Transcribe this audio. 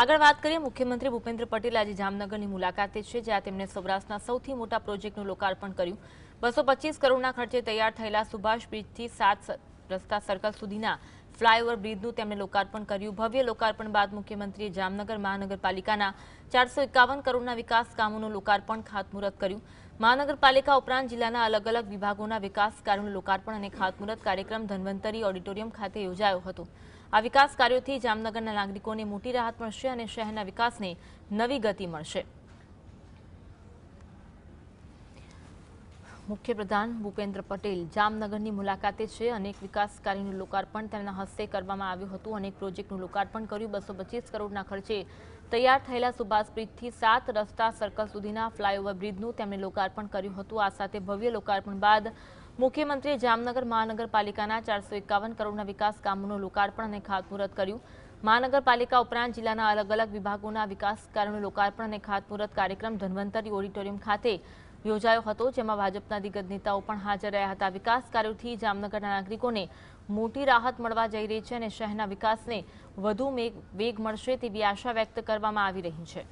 આગળ વાત કરીએ, મુખ્યમંત્રી ભૂપેન્દ્ર પટેલ આજે જામનગરની મુલાકાતે છે, જ્યાં તેમણે સૌરાષ્ટ્રના સૌથી મોટા પ્રોજેક્ટનું લોકાર્પણ કર્યું. બસો કરોડના ખર્ચે તૈયાર થયેલા સુભાષ બ્રિજથી સાત રસ્તા સર્કલ સુધીના ફ્લાયઓવર બ્રિજનું તેમણે લોકાર્પણ કર્યું. ભવ્ય લોકાર્પણ બાદ મુખ્યમંત્રીએ જામનગર મહાનગરપાલિકાના ચારસો કરોડના વિકાસ કામોનું લોકાર્પણ ખાતમુહૂર્ત કર્યું. મહાનગરપાલિકા ઉપરાંત જિલ્લાના અલગ અલગ વિભાગોના વિકાસ કાર્યોનું લોકાર્પણ અને ખાતમુહૂર્ત કાર્યક્રમ ધન્વંતરી ઓડિટોરિયમ ખાતે યોજાયો હતો. આ વિકાસ કાર્યોથી જામનગરના નાગરિકોને મોટી રાહત મળશે અને શહેરના વિકાસને નવી ગતિ મળશે. મુખ્યપ્રધાન ભૂપેન્દ્ર પટેલ, જામનગરની મુલાકાતે છે. અનેક વિકાસ કાર્યોનું લોકાર્પણ તેમના હસ્તે કરવામાં આવ્યું હતું. અનેક પ્રોજેક્ટનું લોકાર્પણ કર્યું. બસો કરોડના ખર્ચે તૈયાર થયેલા સુભાષબ્રિજથી સાત રસ્તા સર્કલ સુધીના ફ્લાયઓવર બ્રિજનું તેમણે લોકાર્પણ કર્યું હતું. આ સાથે ભવ્ય લોકાર્પણ બાદ મુખ્યમંત્રીએ જામનગર મહાનગરપાલિકાના ચારસો એકાવન કરોડના વિકાસ કામોનું લોકાર્પણ અને ખાતમુહૂર્ત કર્યું. મહાનગરપાલિકા ઉપરાંત જિલ્લાના અલગ અલગ વિભાગોના વિકાસ કાર્યોનું લોકાર્પણ અને ખાતમુહૂર્ત કાર્યક્રમ ધન્વંતરી ઓડિટોરિયમ ખાતે યોજાયો હતો, જેમાં ભાજપના દિગ્ગજ નેતાઓ પણ હાજર રહ્યા હતા. વિકાસ કાર્યોથી જામનગરના નાગરિકોને મોટી રાહત મળવા જઈ રહી છે અને શહેરના વિકાસને વધુ વેગ મળશે તેવી આશા વ્યક્ત કરવામાં આવી રહી છે.